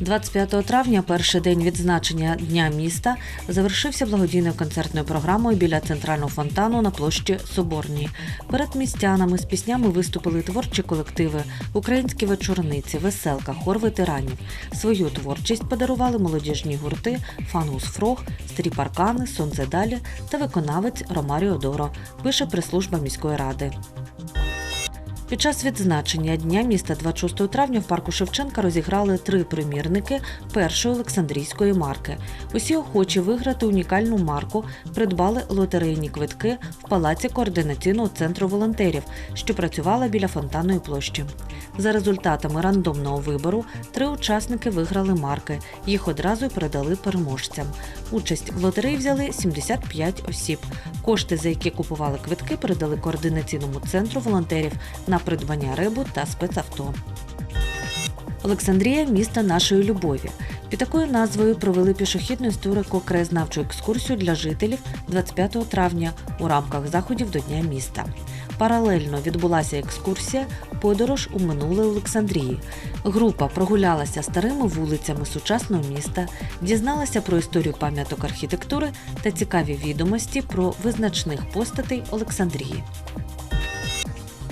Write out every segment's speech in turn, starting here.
25 травня, перший день відзначення Дня міста, завершився благодійною концертною програмою біля центрального фонтану на площі Соборній. Перед містянами з піснями виступили творчі колективи, українські вечорниці, веселка, хор ветеранів. Свою творчість подарували молодіжні гурти Фангус Фрог, Старі паркани, Сонце далі та виконавець Ромаріо Доро, пише прес-служба міської ради. Під час відзначення Дня міста 26 травня в парку Шевченка розіграли три примірники першої Олександрійської марки. Усі охочі виграти унікальну марку придбали лотерейні квитки в палаці координаційного центру волонтерів, що працювала біля фонтанної площі. За результатами рандомного вибору три учасники виграли марки. Їх одразу передали переможцям. Участь в лотереї взяли 75 осіб. Кошти, за які купували квитки, передали координаційному центру волонтерів на придбання рибу та спецавто. Олександрія місто нашої любові. Під такою назвою провели пішохідну історико-краєзнавчу екскурсію для жителів 25 травня у рамках заходів до Дня міста. Паралельно відбулася екскурсія Подорож у минуле Олександрії. Група прогулялася старими вулицями сучасного міста, дізналася про історію пам'яток архітектури та цікаві відомості про визначних постатей Олександрії.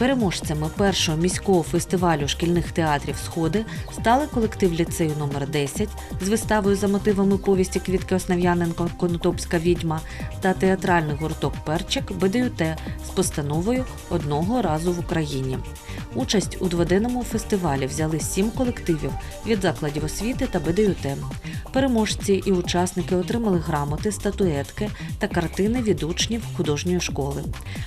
Переможцями першого міського фестивалю шкільних театрів Сходи стали колектив ліцею номер 10 з виставою за мотивами повісті Квітки Основ'яненко Конотопська відьма та театральний гурток Перчик БДЮТ з постановою одного разу в Україні. Участь у дводенному фестивалі взяли сім колективів від закладів освіти та БДЮТ. Переможці і учасники отримали грамоти, статуетки та картини від учнів художньої школи.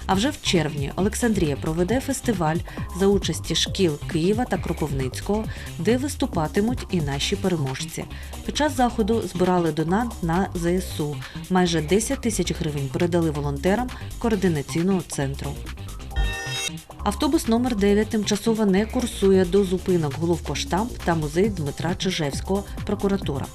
А вже в червні Олександрія проведе фестиваль за участі шкіл Києва та Кропивницького, де виступатимуть і наші переможці. Під час заходу збирали донат на ЗСУ. Майже 10 тисяч гривень передали волонтерам координаційного центру. Автобус номер 9 тимчасово не курсує до зупинок Головпоштамп та музей Дмитра Чижевського прокуратура.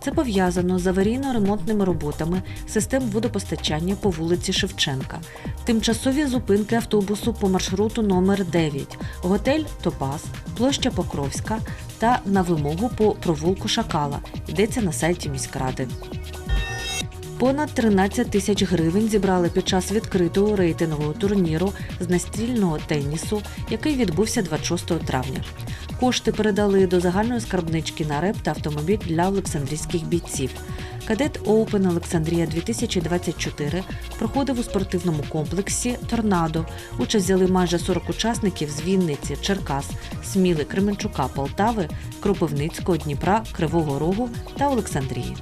Це пов'язано з аварійно-ремонтними роботами систем водопостачання по вулиці Шевченка. Тимчасові зупинки автобусу по маршруту номер 9 готель Топас, площа Покровська та на вимогу по провулку Шакала. Йдеться на сайті міськради. Понад 13 тисяч гривень зібрали під час відкритого рейтингового турніру з настільного тенісу, який відбувся 26 травня. Кошти передали до загальної скарбнички на реп та автомобіль для олександрійських бійців. Кадет Оупен Олександрія 2024 проходив у спортивному комплексі Торнадо. Участь взяли майже 40 учасників з Вінниці, Черкас, Сміли, Кременчука, Полтави, Кропивницького, Дніпра, Кривого Рогу та Олександрії.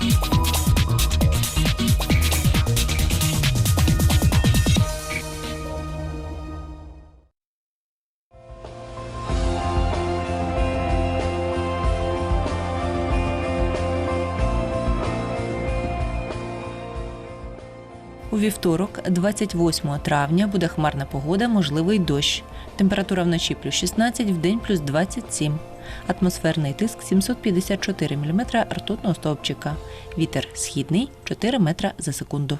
У вівторок, 28 травня, буде хмарна погода, можливий дощ. Температура вночі плюс 16, в день плюс 27. Атмосферний тиск 754 мм ртутного стовпчика. Вітер східний 4 метра за секунду.